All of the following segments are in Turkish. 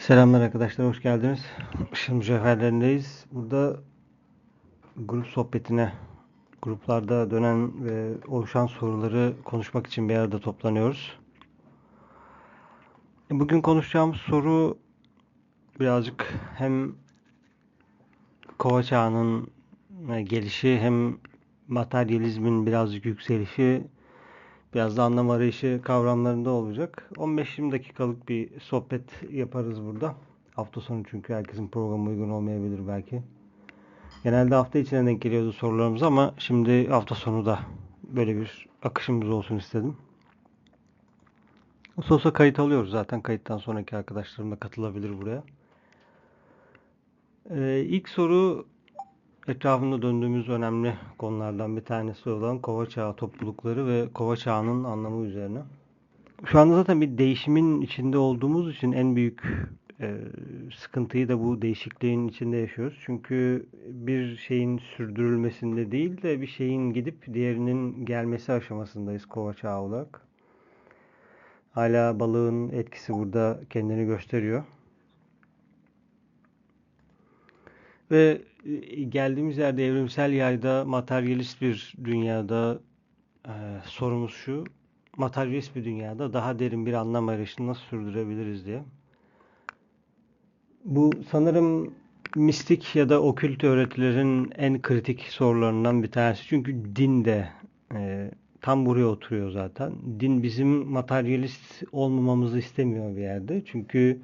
Selamlar arkadaşlar, hoş geldiniz. Işıl Mücevherlerindeyiz. Burada grup sohbetine, gruplarda dönen ve oluşan soruları konuşmak için bir arada toplanıyoruz. Bugün konuşacağımız soru birazcık hem kova çağının gelişi hem materyalizmin birazcık yükselişi Biraz da anlam arayışı kavramlarında olacak. 15-20 dakikalık bir sohbet yaparız burada. Hafta sonu çünkü herkesin programı uygun olmayabilir belki. Genelde hafta içine denk geliyordu sorularımız ama şimdi hafta sonu da böyle bir akışımız olsun istedim. Sosa kayıt alıyoruz zaten. Kayıttan sonraki arkadaşlarım da katılabilir buraya. Ee, ilk soru etrafında döndüğümüz önemli konulardan bir tanesi olan kova çağı toplulukları ve kova çağının anlamı üzerine. Şu anda zaten bir değişimin içinde olduğumuz için en büyük e, sıkıntıyı da bu değişikliğin içinde yaşıyoruz. Çünkü bir şeyin sürdürülmesinde değil de bir şeyin gidip diğerinin gelmesi aşamasındayız kova çağı olarak. Hala balığın etkisi burada kendini gösteriyor. Ve e, geldiğimiz yerde evrimsel yayda materyalist bir dünyada e, sorumuz şu. Materyalist bir dünyada daha derin bir anlam arayışını nasıl sürdürebiliriz diye. Bu sanırım mistik ya da okült öğretilerin en kritik sorularından bir tanesi. Çünkü din de e, tam buraya oturuyor zaten. Din bizim materyalist olmamamızı istemiyor bir yerde. Çünkü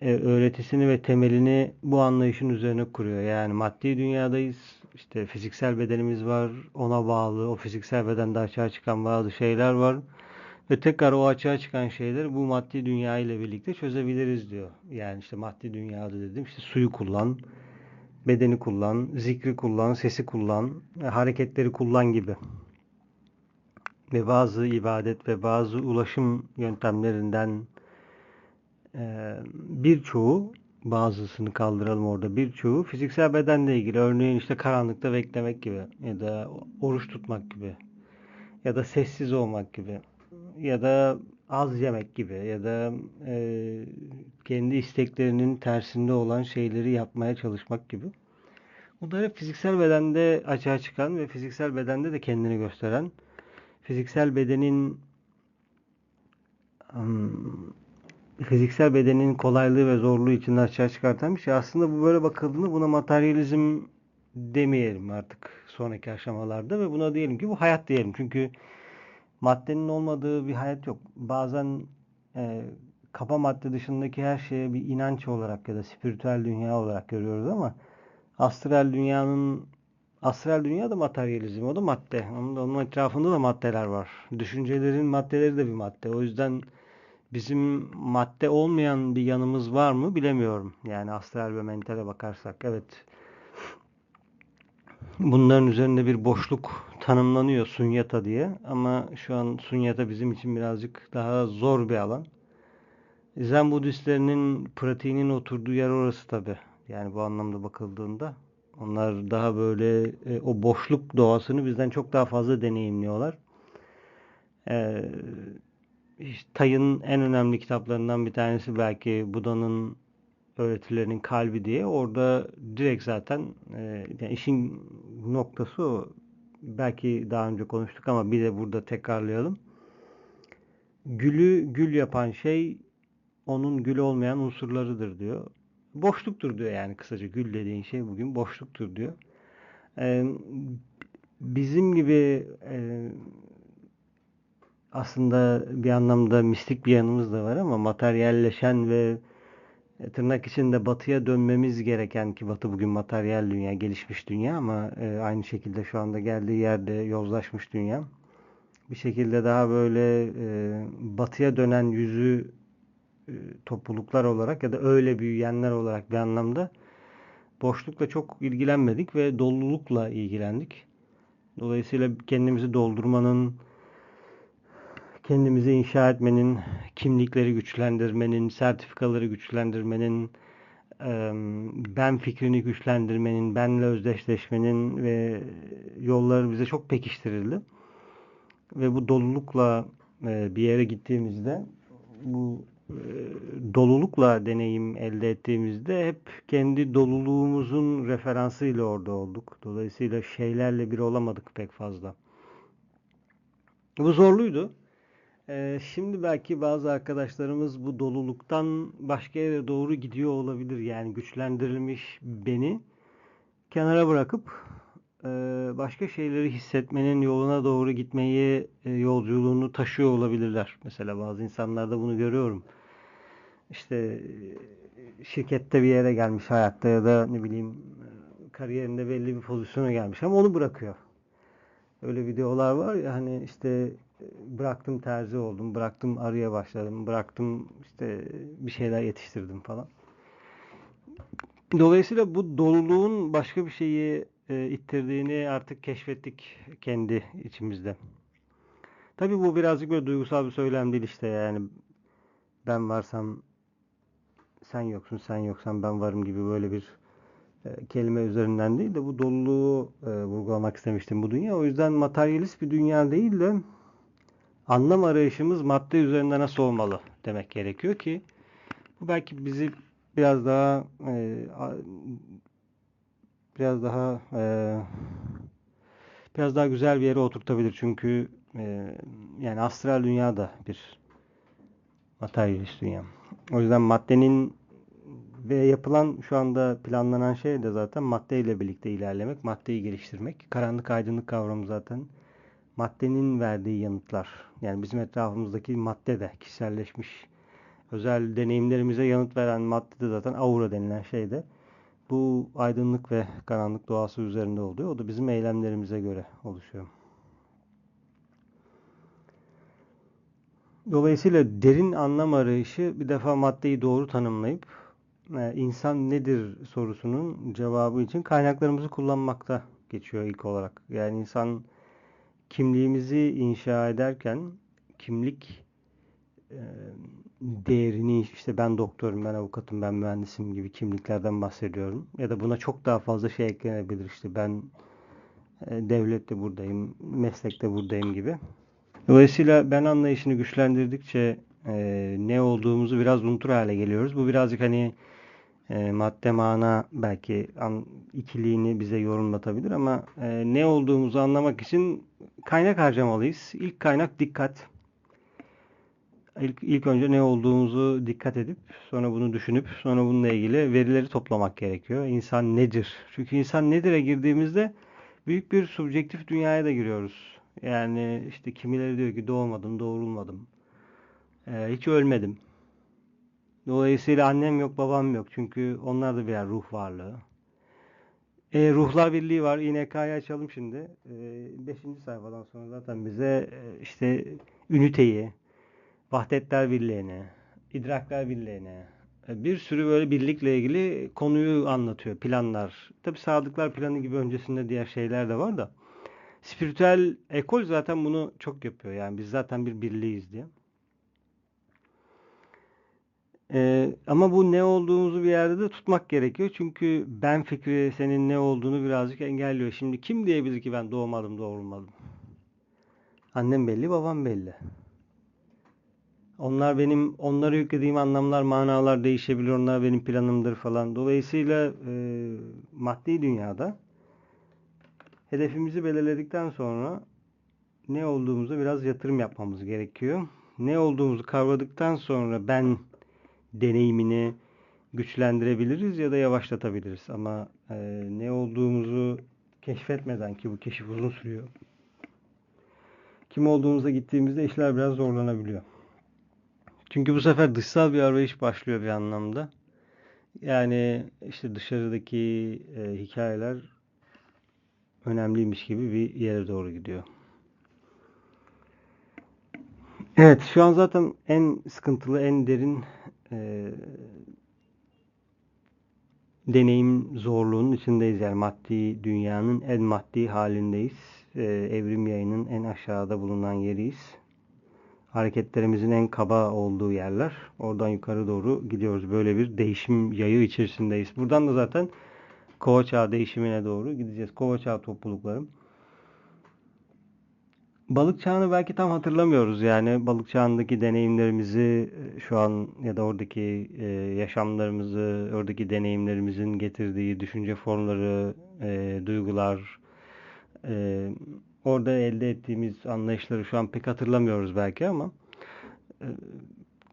e, öğretisini ve temelini bu anlayışın üzerine kuruyor. Yani maddi dünyadayız. İşte fiziksel bedenimiz var. Ona bağlı. O fiziksel bedende açığa çıkan bazı şeyler var. Ve tekrar o açığa çıkan şeyleri bu maddi dünya ile birlikte çözebiliriz diyor. Yani işte maddi dünyada dedim işte suyu kullan, bedeni kullan, zikri kullan, sesi kullan, e, hareketleri kullan gibi. Ve bazı ibadet ve bazı ulaşım yöntemlerinden birçoğu bazısını kaldıralım orada birçoğu fiziksel bedenle ilgili örneğin işte karanlıkta beklemek gibi ya da oruç tutmak gibi ya da sessiz olmak gibi ya da az yemek gibi ya da e, kendi isteklerinin tersinde olan şeyleri yapmaya çalışmak gibi. Bunlar hep fiziksel bedende açığa çıkan ve fiziksel bedende de kendini gösteren fiziksel bedenin um, fiziksel bedenin kolaylığı ve zorluğu için açığa çıkartan bir şey. Aslında bu böyle bakıldığında buna materyalizm demeyelim artık sonraki aşamalarda ve buna diyelim ki bu hayat diyelim. Çünkü maddenin olmadığı bir hayat yok. Bazen e, kapa madde dışındaki her şeye bir inanç olarak ya da spiritüel dünya olarak görüyoruz ama astral dünyanın astral dünya da materyalizm. O da madde. Onun, onun etrafında da maddeler var. Düşüncelerin maddeleri de bir madde. O yüzden bizim madde olmayan bir yanımız var mı bilemiyorum. Yani astral ve mentale bakarsak. Evet. Bunların üzerinde bir boşluk tanımlanıyor sunyata diye. Ama şu an sunyata bizim için birazcık daha zor bir alan. Zen Budistlerinin pratiğinin oturduğu yer orası tabi. Yani bu anlamda bakıldığında. Onlar daha böyle e, o boşluk doğasını bizden çok daha fazla deneyimliyorlar. İşte Tay'ın en önemli kitaplarından bir tanesi belki Buda'nın öğretilerinin kalbi diye. Orada direkt zaten e, yani işin noktası o. Belki daha önce konuştuk ama bir de burada tekrarlayalım. Gülü gül yapan şey onun gül olmayan unsurlarıdır diyor. Boşluktur diyor yani kısaca gül dediğin şey bugün boşluktur diyor. Ee, bizim gibi e, aslında bir anlamda mistik bir yanımız da var ama materyalleşen ve e, tırnak içinde batıya dönmemiz gereken ki batı bugün materyal dünya, gelişmiş dünya ama e, aynı şekilde şu anda geldiği yerde yozlaşmış dünya. Bir şekilde daha böyle e, batıya dönen yüzü topluluklar olarak ya da öyle büyüyenler olarak bir anlamda boşlukla çok ilgilenmedik ve dolulukla ilgilendik. Dolayısıyla kendimizi doldurmanın, kendimizi inşa etmenin, kimlikleri güçlendirmenin, sertifikaları güçlendirmenin, ben fikrini güçlendirmenin, benle özdeşleşmenin ve yolları bize çok pekiştirildi. Ve bu dolulukla bir yere gittiğimizde bu dolulukla deneyim elde ettiğimizde hep kendi doluluğumuzun referansıyla orada olduk. Dolayısıyla şeylerle bir olamadık pek fazla. Bu zorluydu. Ee, şimdi belki bazı arkadaşlarımız bu doluluktan başka yere doğru gidiyor olabilir. Yani güçlendirilmiş beni kenara bırakıp e, başka şeyleri hissetmenin yoluna doğru gitmeyi e, yolculuğunu taşıyor olabilirler. Mesela bazı insanlarda bunu görüyorum. İşte e, şirkette bir yere gelmiş hayatta ya da ne bileyim kariyerinde belli bir pozisyona gelmiş ama onu bırakıyor. Öyle videolar var ya hani işte bıraktım terzi oldum, bıraktım arıya başladım, bıraktım işte bir şeyler yetiştirdim falan. Dolayısıyla bu doluluğun başka bir şeyi e, ittirdiğini artık keşfettik kendi içimizde. Tabii bu birazcık böyle duygusal bir söylem değil işte yani ben varsam sen yoksun, sen yoksan ben varım gibi böyle bir e, kelime üzerinden değil de bu doluluğu e, vurgulamak istemiştim bu dünya. O yüzden materyalist bir dünya değil de anlam arayışımız madde üzerinde nasıl olmalı demek gerekiyor ki bu belki bizi biraz daha e, biraz daha e, biraz daha güzel bir yere oturtabilir. Çünkü e, yani astral dünya da bir materyalist dünya. O yüzden maddenin ve yapılan şu anda planlanan şey de zaten maddeyle birlikte ilerlemek, maddeyi geliştirmek. Karanlık aydınlık kavramı zaten maddenin verdiği yanıtlar. Yani bizim etrafımızdaki madde de kişiselleşmiş özel deneyimlerimize yanıt veren madde de zaten aura denilen şey de bu aydınlık ve karanlık doğası üzerinde oluyor. O da bizim eylemlerimize göre oluşuyor. Dolayısıyla derin anlam arayışı bir defa maddeyi doğru tanımlayıp e, insan nedir sorusunun cevabı için kaynaklarımızı kullanmakta geçiyor ilk olarak. Yani insan kimliğimizi inşa ederken kimlik değerini işte ben doktorum, ben avukatım, ben mühendisim gibi kimliklerden bahsediyorum. Ya da buna çok daha fazla şey eklenebilir işte ben e, devlette buradayım, meslekte buradayım gibi. Dolayısıyla ben anlayışını güçlendirdikçe ne olduğumuzu biraz unutur hale geliyoruz. Bu birazcık hani e, madde mana belki an, ikiliğini bize yorumlatabilir ama e, ne olduğumuzu anlamak için kaynak harcamalıyız. İlk kaynak dikkat. İlk, ilk önce ne olduğumuzu dikkat edip sonra bunu düşünüp sonra bununla ilgili verileri toplamak gerekiyor. İnsan nedir? Çünkü insan nedir'e girdiğimizde büyük bir subjektif dünyaya da giriyoruz. Yani işte kimileri diyor ki doğmadım, doğrulmadım. Ee, hiç ölmedim. Dolayısıyla annem yok, babam yok. Çünkü onlar da birer ruh varlığı. E, Ruhlar Birliği var. İNK'yı açalım şimdi. E, beşinci sayfadan sonra zaten bize e, işte üniteyi, Vahdetler Birliği'ni, idraklar Birliği'ni, e, bir sürü böyle birlikle ilgili konuyu anlatıyor, planlar. Tabi sadıklar planı gibi öncesinde diğer şeyler de var da. Spiritüel ekol zaten bunu çok yapıyor. Yani biz zaten bir birliğiz diye. Ee, ama bu ne olduğumuzu bir yerde de tutmak gerekiyor. Çünkü ben fikri senin ne olduğunu birazcık engelliyor. Şimdi kim diyebilir ki ben doğmadım, doğrulmadım? Annem belli, babam belli. Onlar benim, onlara yüklediğim anlamlar, manalar değişebilir. Onlar benim planımdır falan. Dolayısıyla e, maddi dünyada hedefimizi belirledikten sonra ne olduğumuzu biraz yatırım yapmamız gerekiyor. Ne olduğumuzu kavradıktan sonra ben deneyimini güçlendirebiliriz ya da yavaşlatabiliriz. Ama e, ne olduğumuzu keşfetmeden ki bu keşif uzun sürüyor. Kim olduğumuza gittiğimizde işler biraz zorlanabiliyor. Çünkü bu sefer dışsal bir arayış başlıyor bir anlamda. Yani işte dışarıdaki e, hikayeler önemliymiş gibi bir yere doğru gidiyor. Evet, şu an zaten en sıkıntılı, en derin e, deneyim zorluğunun içindeyiz. Yani maddi dünyanın en maddi halindeyiz. E, evrim yayının en aşağıda bulunan yeriyiz. Hareketlerimizin en kaba olduğu yerler. Oradan yukarı doğru gidiyoruz. Böyle bir değişim yayı içerisindeyiz. Buradan da zaten kova çağı değişimine doğru gideceğiz. Kova çağı topluluklarım Balık çağını belki tam hatırlamıyoruz. Yani balık çağındaki deneyimlerimizi e, şu an ya da oradaki e, yaşamlarımızı, oradaki deneyimlerimizin getirdiği düşünce formları, e, duygular, e, orada elde ettiğimiz anlayışları şu an pek hatırlamıyoruz belki ama e,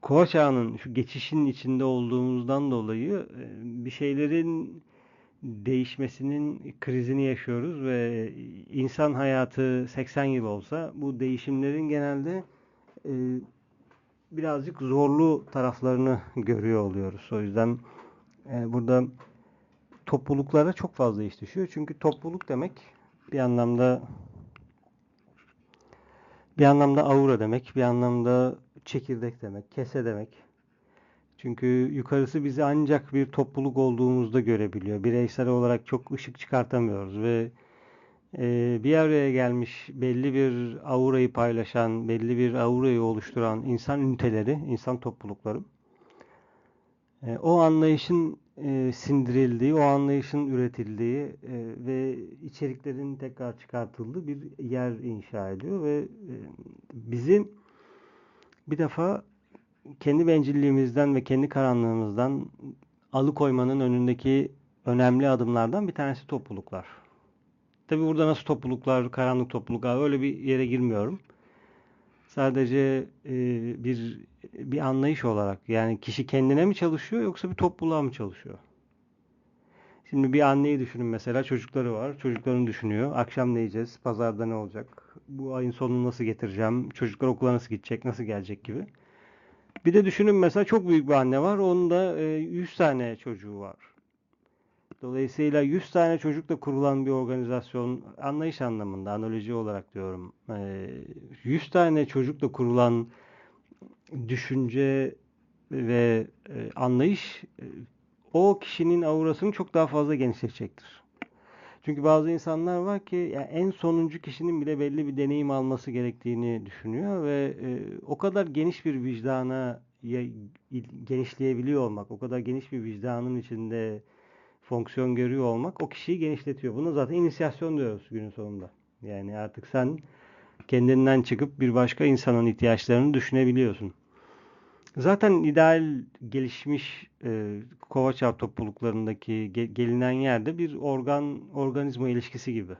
Kova çağının şu geçişin içinde olduğumuzdan dolayı e, bir şeylerin değişmesinin krizini yaşıyoruz ve insan hayatı 80 yıl olsa bu değişimlerin genelde e, birazcık zorlu taraflarını görüyor oluyoruz. O yüzden e, burada topluluklara çok fazla iş düşüyor. Çünkü topluluk demek bir anlamda bir anlamda aura demek, bir anlamda çekirdek demek, kese demek. Çünkü yukarısı bizi ancak bir topluluk olduğumuzda görebiliyor. Bireysel olarak çok ışık çıkartamıyoruz ve e, bir araya gelmiş belli bir aurayı paylaşan, belli bir aurayı oluşturan insan üniteleri, insan toplulukları e, o anlayışın e, sindirildiği, o anlayışın üretildiği e, ve içeriklerin tekrar çıkartıldığı bir yer inşa ediyor ve e, bizi bir defa kendi bencilliğimizden ve kendi karanlığımızdan alıkoymanın önündeki önemli adımlardan bir tanesi topluluklar. Tabi burada nasıl topluluklar, karanlık topluluklar öyle bir yere girmiyorum. Sadece e, bir bir anlayış olarak yani kişi kendine mi çalışıyor yoksa bir topluluğa mı çalışıyor? Şimdi bir anneyi düşünün mesela çocukları var. Çocuklarını düşünüyor. Akşam ne yiyeceğiz? Pazarda ne olacak? Bu ayın sonunu nasıl getireceğim? Çocuklar okula nasıl gidecek? Nasıl gelecek gibi. Bir de düşünün mesela çok büyük bir anne var. Onun da 100 e, tane çocuğu var. Dolayısıyla 100 tane çocukla kurulan bir organizasyon anlayış anlamında, analoji olarak diyorum. 100 e, tane çocukla kurulan düşünce ve e, anlayış o kişinin aurasını çok daha fazla genişletecektir. Çünkü bazı insanlar var ki yani en sonuncu kişinin bile belli bir deneyim alması gerektiğini düşünüyor ve e, o kadar geniş bir vicdana genişleyebiliyor olmak, o kadar geniş bir vicdanın içinde fonksiyon görüyor olmak o kişiyi genişletiyor. Buna zaten inisiyasyon diyoruz günün sonunda. Yani artık sen kendinden çıkıp bir başka insanın ihtiyaçlarını düşünebiliyorsun. Zaten ideal gelişmiş e, Kovaçav topluluklarındaki ge, gelinen yerde bir organ organizma ilişkisi gibi.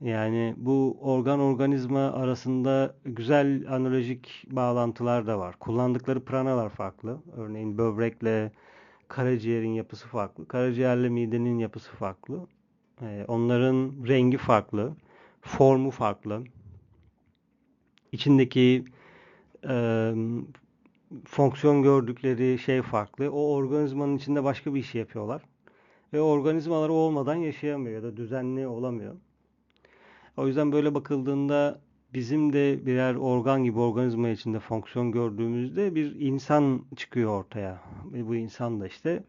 Yani bu organ organizma arasında güzel analojik bağlantılar da var. Kullandıkları pranalar farklı. Örneğin böbrekle karaciğerin yapısı farklı. Karaciğerle midenin yapısı farklı. Ee, onların rengi farklı. Formu farklı. İçindeki e, fonksiyon gördükleri şey farklı. O organizmanın içinde başka bir şey yapıyorlar. Ve organizmaları olmadan yaşayamıyor ya da düzenli olamıyor. O yüzden böyle bakıldığında bizim de birer organ gibi organizma içinde fonksiyon gördüğümüzde bir insan çıkıyor ortaya. Ve bu insan da işte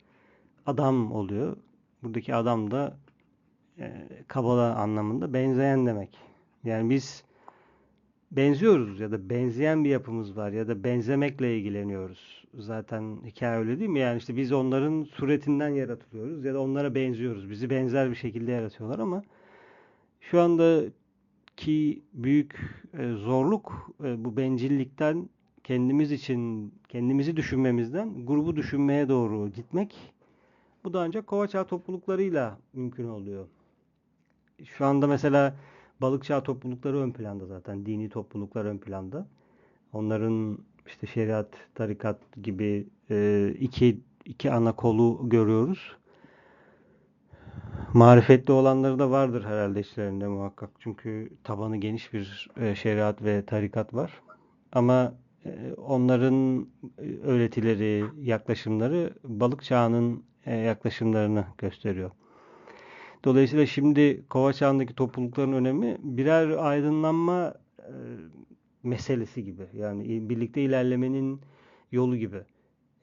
adam oluyor. Buradaki adam da e, kabala anlamında benzeyen demek. Yani biz benziyoruz ya da benzeyen bir yapımız var ya da benzemekle ilgileniyoruz. Zaten hikaye öyle değil mi? Yani işte biz onların suretinden yaratılıyoruz ya da onlara benziyoruz. Bizi benzer bir şekilde yaratıyorlar ama şu anda ki büyük e, zorluk e, bu bencillikten kendimiz için kendimizi düşünmemizden grubu düşünmeye doğru gitmek. Bu da ancak Kovaçağ topluluklarıyla mümkün oluyor. Şu anda mesela balıkçı toplulukları ön planda zaten. Dini topluluklar ön planda. Onların işte şeriat, tarikat gibi e, iki, iki ana kolu görüyoruz. Marifetli olanları da vardır herhalde içlerinde muhakkak. Çünkü tabanı geniş bir e, şeriat ve tarikat var. Ama e, onların öğretileri, yaklaşımları balık çağının yaklaşımlarını gösteriyor. Dolayısıyla şimdi kova çağındaki toplulukların önemi birer aydınlanma e, meselesi gibi. Yani birlikte ilerlemenin yolu gibi.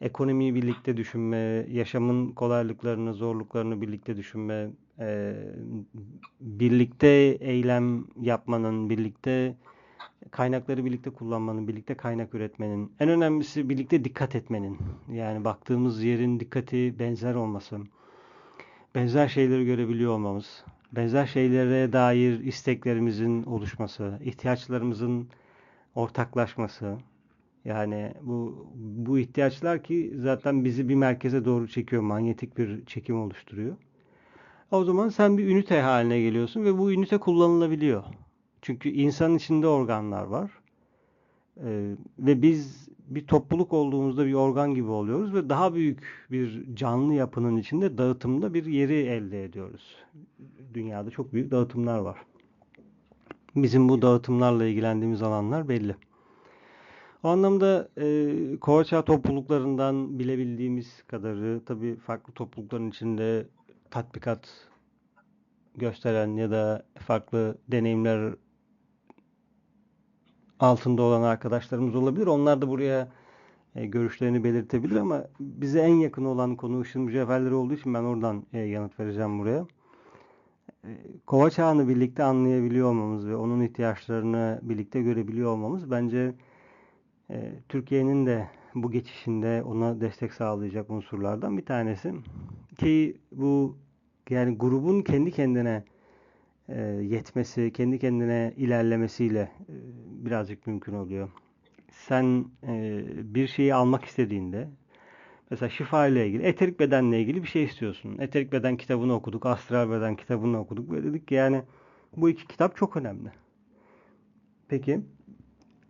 Ekonomiyi birlikte düşünme, yaşamın kolaylıklarını, zorluklarını birlikte düşünme, e, birlikte eylem yapmanın, birlikte kaynakları birlikte kullanmanın, birlikte kaynak üretmenin, en önemlisi birlikte dikkat etmenin. Yani baktığımız yerin dikkati benzer olması benzer şeyleri görebiliyor olmamız. benzer şeylere dair isteklerimizin oluşması, ihtiyaçlarımızın ortaklaşması. Yani bu bu ihtiyaçlar ki zaten bizi bir merkeze doğru çekiyor, manyetik bir çekim oluşturuyor. O zaman sen bir ünite haline geliyorsun ve bu ünite kullanılabiliyor. Çünkü insanın içinde organlar var. Ee, ve biz bir topluluk olduğumuzda bir organ gibi oluyoruz ve daha büyük bir canlı yapının içinde dağıtımda bir yeri elde ediyoruz. Dünyada çok büyük dağıtımlar var. Bizim bu dağıtımlarla ilgilendiğimiz alanlar belli. O anlamda e, Kovaça topluluklarından bilebildiğimiz kadarı tabii farklı toplulukların içinde tatbikat gösteren ya da farklı deneyimler altında olan arkadaşlarımız olabilir. Onlar da buraya e, görüşlerini belirtebilir ama bize en yakın olan konu ışın mücevherleri olduğu için ben oradan e, yanıt vereceğim buraya. E, Kova çağını birlikte anlayabiliyor olmamız ve onun ihtiyaçlarını birlikte görebiliyor olmamız bence e, Türkiye'nin de bu geçişinde ona destek sağlayacak unsurlardan bir tanesi. Ki bu yani grubun kendi kendine yetmesi, kendi kendine ilerlemesiyle birazcık mümkün oluyor. Sen e, bir şeyi almak istediğinde mesela şifa ile ilgili, eterik bedenle ilgili bir şey istiyorsun. Eterik beden kitabını okuduk, astral beden kitabını okuduk ve dedik ki yani bu iki kitap çok önemli. Peki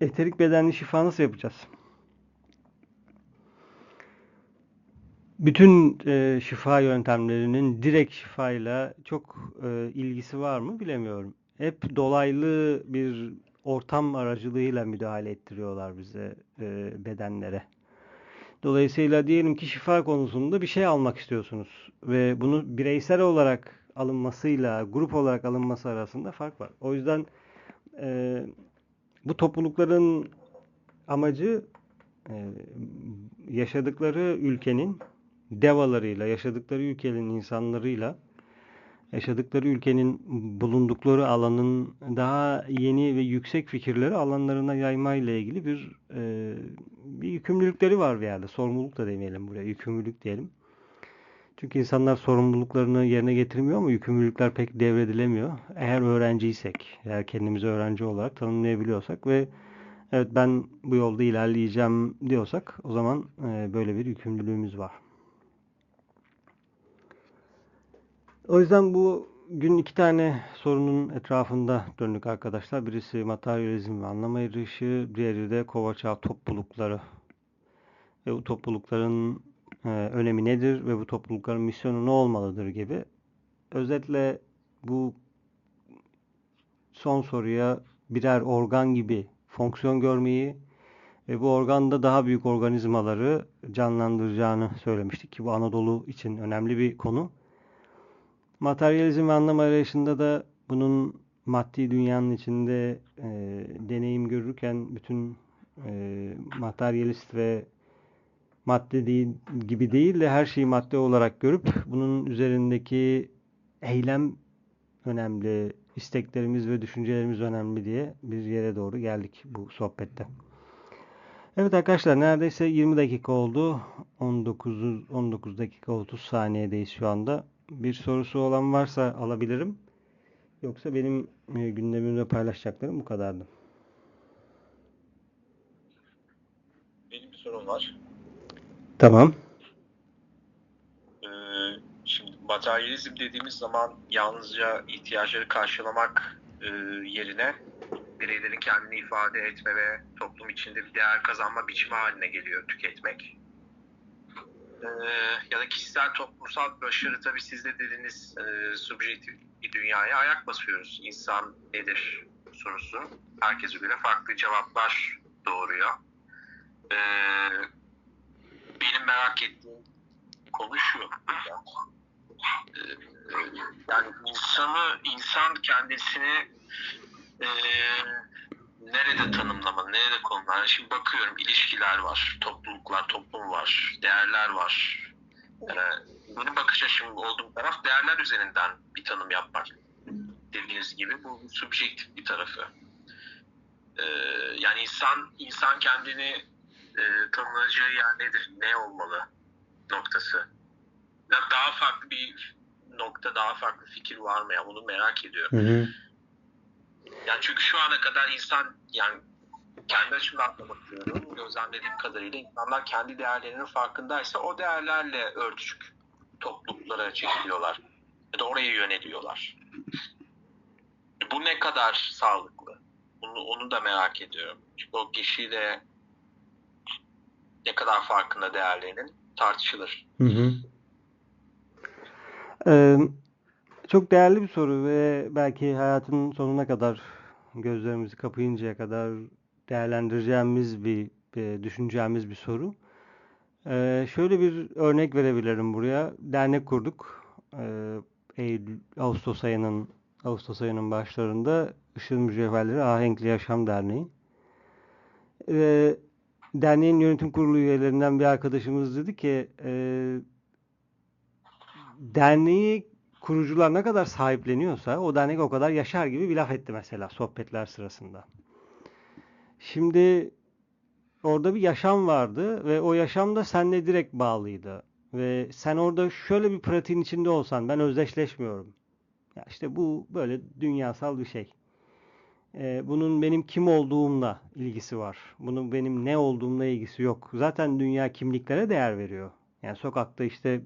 eterik bedenli şifa nasıl yapacağız? Bütün e, şifa yöntemlerinin direkt şifayla çok e, ilgisi var mı bilemiyorum. Hep dolaylı bir ortam aracılığıyla müdahale ettiriyorlar bize e, bedenlere. Dolayısıyla diyelim ki şifa konusunda bir şey almak istiyorsunuz ve bunu bireysel olarak alınmasıyla grup olarak alınması arasında fark var. O yüzden e, bu toplulukların amacı e, yaşadıkları ülkenin devalarıyla, yaşadıkları ülkenin insanlarıyla, yaşadıkları ülkenin bulundukları alanın daha yeni ve yüksek fikirleri alanlarına yayma ile ilgili bir e, bir yükümlülükleri var bir yerde. Sorumluluk da demeyelim buraya, yükümlülük diyelim. Çünkü insanlar sorumluluklarını yerine getirmiyor ama yükümlülükler pek devredilemiyor. Eğer öğrenciysek, eğer kendimizi öğrenci olarak tanımlayabiliyorsak ve evet ben bu yolda ilerleyeceğim diyorsak o zaman e, böyle bir yükümlülüğümüz var. O yüzden bu gün iki tane sorunun etrafında döndük arkadaşlar. Birisi materyalizm ve anlam arayışı, diğeri de Kovaçağı toplulukları. Ve bu toplulukların e, önemi nedir ve bu toplulukların misyonu ne olmalıdır gibi. Özetle bu son soruya birer organ gibi fonksiyon görmeyi ve bu organda daha büyük organizmaları canlandıracağını söylemiştik ki bu Anadolu için önemli bir konu. Materyalizm ve anlam arayışında da bunun maddi dünyanın içinde e, deneyim görürken bütün e, materyalist ve madde değil, gibi değil de her şeyi madde olarak görüp bunun üzerindeki eylem önemli, isteklerimiz ve düşüncelerimiz önemli diye bir yere doğru geldik bu sohbette. Evet arkadaşlar neredeyse 20 dakika oldu. 19 19 dakika 30 saniyedeyiz şu anda bir sorusu olan varsa alabilirim. Yoksa benim e, gündemimde paylaşacaklarım bu kadardı. Benim bir sorum var. Tamam. Ee, şimdi materyalizm dediğimiz zaman yalnızca ihtiyaçları karşılamak e, yerine bireylerin kendini ifade etme ve toplum içinde bir değer kazanma biçimi haline geliyor tüketmek e, ya da kişisel toplumsal başarı tabii siz de dediğiniz e, subjektif bir dünyaya ayak basıyoruz. İnsan nedir sorusu herkese göre farklı cevaplar doğuruyor. E, benim merak ettiğim konu şu. E, yani insanı, insan kendisini e, nerede tanımlamalı, nerede konumlar? Şimdi bakıyorum ilişkiler var, topluluklar, toplum var, değerler var. Yani benim bakış açım olduğum taraf değerler üzerinden bir tanım yapmak. Dediğiniz gibi bu subjektif bir tarafı. Ee, yani insan insan kendini e, tanımlayacağı yer nedir, ne olmalı noktası. Ya daha farklı bir nokta daha farklı fikir var mı ya? Bunu merak ediyorum. Hı hı. Yani çünkü şu ana kadar insan yani kendi açımdan da bakıyorum. Gözlemlediğim kadarıyla insanlar kendi değerlerinin farkındaysa o değerlerle örtüşük topluluklara çekiliyorlar. Ya da oraya yöneliyorlar. Bu ne kadar sağlıklı? Bunu, onu da merak ediyorum. Çünkü o kişi de ne kadar farkında değerlerinin tartışılır. Hı hı. Ee, çok değerli bir soru ve belki hayatın sonuna kadar gözlerimizi kapayıncaya kadar değerlendireceğimiz bir, bir düşüneceğimiz bir soru. Ee, şöyle bir örnek verebilirim buraya. Dernek kurduk. Ee, Eylül, Ağustos ayının Ağustos ayının başlarında Işıl Mücevherleri Ahenkli Yaşam Derneği. Ee, derneğin yönetim kurulu üyelerinden bir arkadaşımız dedi ki e, derneği kurucular ne kadar sahipleniyorsa o dernek o kadar yaşar gibi bir laf etti mesela sohbetler sırasında. Şimdi orada bir yaşam vardı ve o yaşam da seninle direkt bağlıydı. Ve sen orada şöyle bir pratiğin içinde olsan ben özdeşleşmiyorum. Ya işte bu böyle dünyasal bir şey. Ee, bunun benim kim olduğumla ilgisi var. Bunun benim ne olduğumla ilgisi yok. Zaten dünya kimliklere değer veriyor. Yani sokakta işte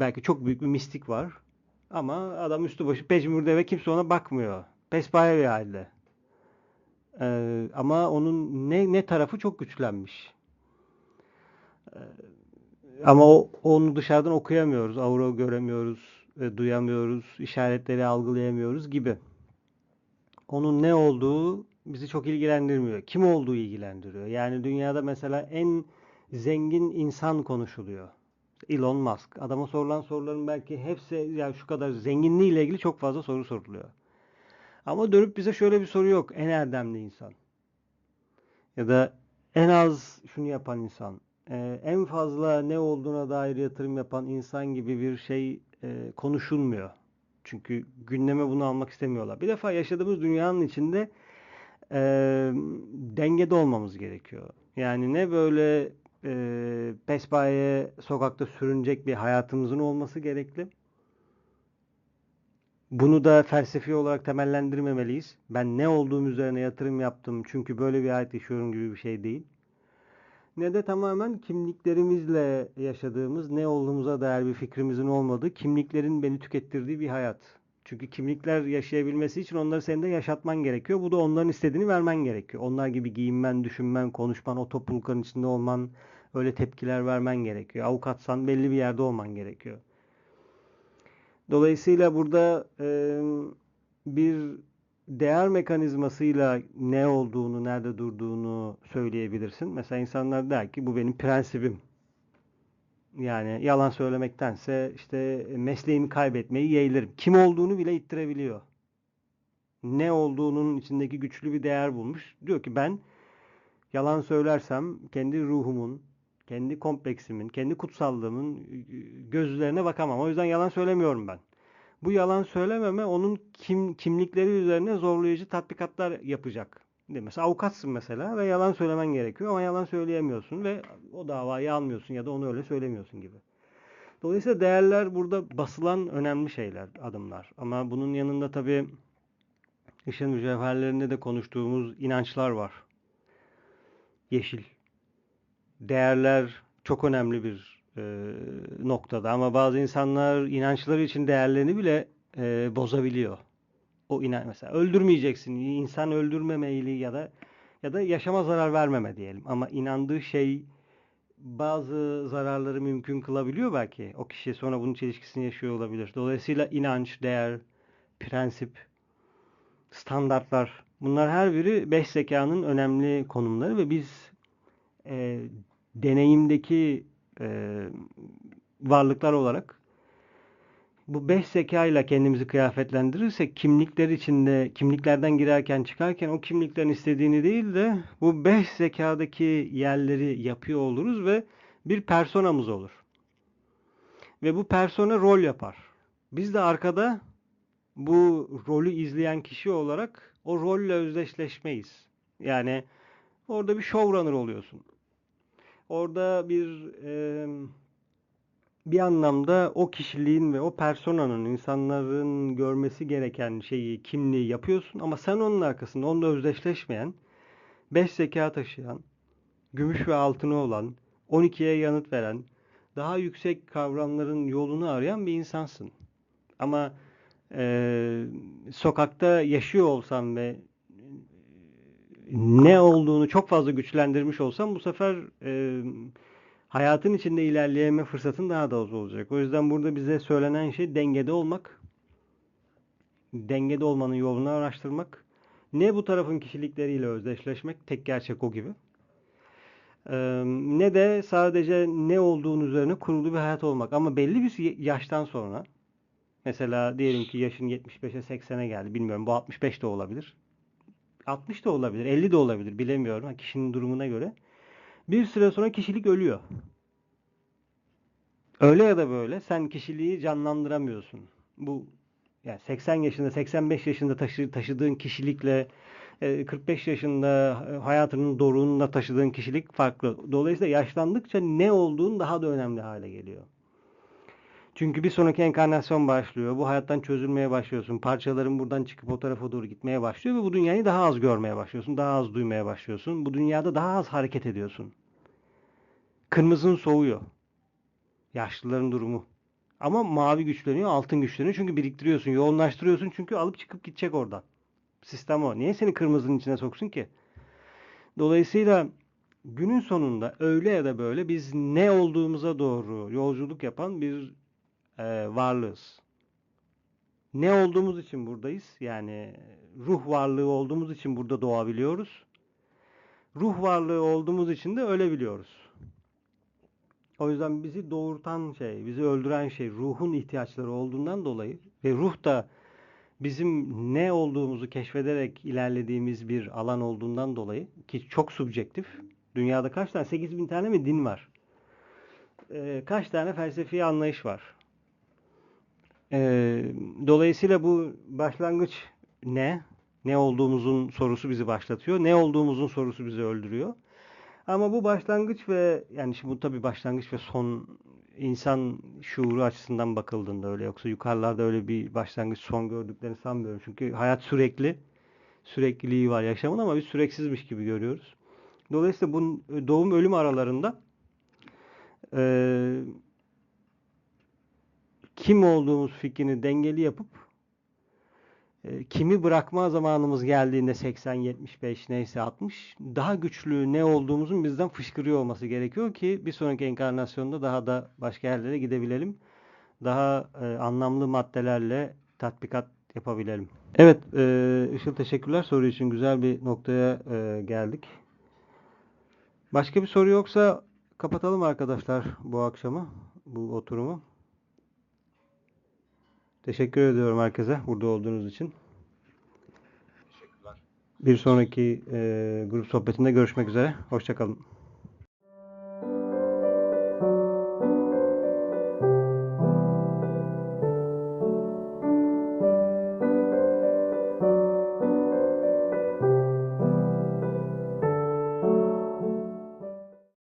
belki çok büyük bir mistik var. Ama adam üstü başı pejmürde ve kimse ona bakmıyor. Pespaye bir halde. Ee, ama onun ne ne tarafı çok güçlenmiş. Ee, ama o, onu dışarıdan okuyamıyoruz. Aura göremiyoruz, e, duyamıyoruz, işaretleri algılayamıyoruz gibi. Onun ne olduğu bizi çok ilgilendirmiyor. Kim olduğu ilgilendiriyor. Yani dünyada mesela en zengin insan konuşuluyor. Elon Musk. Adama sorulan soruların belki hepsi yani şu kadar zenginliğiyle ilgili çok fazla soru soruluyor. Ama dönüp bize şöyle bir soru yok. En erdemli insan. Ya da en az şunu yapan insan. Ee, en fazla ne olduğuna dair yatırım yapan insan gibi bir şey e, konuşulmuyor. Çünkü gündeme bunu almak istemiyorlar. Bir defa yaşadığımız dünyanın içinde e, dengede olmamız gerekiyor. Yani ne böyle e, pespaye sokakta sürünecek bir hayatımızın olması gerekli. Bunu da felsefi olarak temellendirmemeliyiz. Ben ne olduğum üzerine yatırım yaptım çünkü böyle bir hayat yaşıyorum gibi bir şey değil. Ne de tamamen kimliklerimizle yaşadığımız, ne olduğumuza dair bir fikrimizin olmadığı, kimliklerin beni tükettirdiği bir hayat. Çünkü kimlikler yaşayabilmesi için onları senin de yaşatman gerekiyor. Bu da onların istediğini vermen gerekiyor. Onlar gibi giyinmen, düşünmen, konuşman, o toplulukların içinde olman, öyle tepkiler vermen gerekiyor. Avukatsan belli bir yerde olman gerekiyor. Dolayısıyla burada e, bir değer mekanizmasıyla ne olduğunu, nerede durduğunu söyleyebilirsin. Mesela insanlar der ki bu benim prensibim. Yani yalan söylemektense işte mesleğimi kaybetmeyi yeğlerim. Kim olduğunu bile ittirebiliyor. Ne olduğunun içindeki güçlü bir değer bulmuş. Diyor ki ben yalan söylersem kendi ruhumun, kendi kompleksimin, kendi kutsallığımın gözlerine bakamam. O yüzden yalan söylemiyorum ben. Bu yalan söylememe onun kim, kimlikleri üzerine zorlayıcı tatbikatlar yapacak. Mesela avukatsın mesela ve yalan söylemen gerekiyor ama yalan söyleyemiyorsun ve o davayı almıyorsun ya da onu öyle söylemiyorsun gibi. Dolayısıyla değerler burada basılan önemli şeyler, adımlar. Ama bunun yanında tabii işin mücevherlerinde de konuştuğumuz inançlar var. Yeşil. Değerler çok önemli bir e, noktada ama bazı insanlar inançları için değerlerini bile e, bozabiliyor. O inan mesela öldürmeyeceksin. insan öldürme ya da ya da yaşama zarar vermeme diyelim. Ama inandığı şey bazı zararları mümkün kılabiliyor belki. O kişi sonra bunun çelişkisini yaşıyor olabilir. Dolayısıyla inanç, değer, prensip, standartlar bunlar her biri beş zekanın önemli konumları ve biz e, deneyimdeki e, varlıklar olarak bu beş zekayla kendimizi kıyafetlendirirsek kimlikler içinde kimliklerden girerken çıkarken o kimliklerin istediğini değil de bu beş zekadaki yerleri yapıyor oluruz ve bir personamız olur. Ve bu persona rol yapar. Biz de arkada bu rolü izleyen kişi olarak o rolle özdeşleşmeyiz. Yani orada bir showrunner oluyorsun. Orada bir e, bir anlamda o kişiliğin ve o personanın insanların görmesi gereken şeyi, kimliği yapıyorsun ama sen onun arkasında onunla özdeşleşmeyen, beş zeka taşıyan, gümüş ve altını olan, 12'ye yanıt veren, daha yüksek kavramların yolunu arayan bir insansın. Ama e, sokakta yaşıyor olsan ve ne olduğunu çok fazla güçlendirmiş olsan bu sefer e, hayatın içinde ilerleyeme fırsatın daha da az olacak. O yüzden burada bize söylenen şey dengede olmak, dengede olmanın yolunu araştırmak, ne bu tarafın kişilikleriyle özdeşleşmek, tek gerçek o gibi, e, ne de sadece ne olduğun üzerine kurulu bir hayat olmak. Ama belli bir yaştan sonra, mesela diyelim ki yaşın 75'e 80'e geldi, bilmiyorum bu 65 de olabilir. 60 da olabilir, 50 de olabilir bilemiyorum kişinin durumuna göre. Bir süre sonra kişilik ölüyor. Öyle ya da böyle sen kişiliği canlandıramıyorsun. Bu yani 80 yaşında, 85 yaşında taşı, taşıdığın kişilikle 45 yaşında hayatının doruğunda taşıdığın kişilik farklı. Dolayısıyla yaşlandıkça ne olduğun daha da önemli hale geliyor. Çünkü bir sonraki enkarnasyon başlıyor. Bu hayattan çözülmeye başlıyorsun. Parçaların buradan çıkıp o tarafa doğru gitmeye başlıyor ve bu dünyayı daha az görmeye başlıyorsun. Daha az duymaya başlıyorsun. Bu dünyada daha az hareket ediyorsun. Kırmızın soğuyor. Yaşlıların durumu. Ama mavi güçleniyor, altın güçleniyor. Çünkü biriktiriyorsun, yoğunlaştırıyorsun. Çünkü alıp çıkıp gidecek oradan. Sistem o. Niye seni kırmızının içine soksun ki? Dolayısıyla günün sonunda öyle ya da böyle biz ne olduğumuza doğru yolculuk yapan bir e, varlığız. Ne olduğumuz için buradayız? Yani ruh varlığı olduğumuz için burada doğabiliyoruz. Ruh varlığı olduğumuz için de ölebiliyoruz. O yüzden bizi doğurtan şey, bizi öldüren şey ruhun ihtiyaçları olduğundan dolayı ve ruh da bizim ne olduğumuzu keşfederek ilerlediğimiz bir alan olduğundan dolayı ki çok subjektif. Dünyada kaç tane? 8 bin tane mi din var? Ee, kaç tane felsefi anlayış var? Ee, dolayısıyla bu başlangıç ne? Ne olduğumuzun sorusu bizi başlatıyor. Ne olduğumuzun sorusu bizi öldürüyor. Ama bu başlangıç ve yani şimdi bu tabii başlangıç ve son insan şuuru açısından bakıldığında öyle yoksa yukarılarda öyle bir başlangıç son gördüklerini sanmıyorum. Çünkü hayat sürekli sürekliliği var yaşamın ama biz süreksizmiş gibi görüyoruz. Dolayısıyla bu doğum ölüm aralarında kim olduğumuz fikrini dengeli yapıp e, kimi bırakma zamanımız geldiğinde 80, 75 neyse 60 daha güçlü ne olduğumuzun bizden fışkırıyor olması gerekiyor ki bir sonraki enkarnasyonda daha da başka yerlere gidebilelim. Daha e, anlamlı maddelerle tatbikat yapabilelim. Evet, e, Işıl teşekkürler soru için. Güzel bir noktaya e, geldik. Başka bir soru yoksa kapatalım arkadaşlar bu akşamı, bu oturumu. Teşekkür ediyorum herkese burada olduğunuz için. Teşekkürler. Bir sonraki e, grup sohbetinde görüşmek üzere. Hoşçakalın.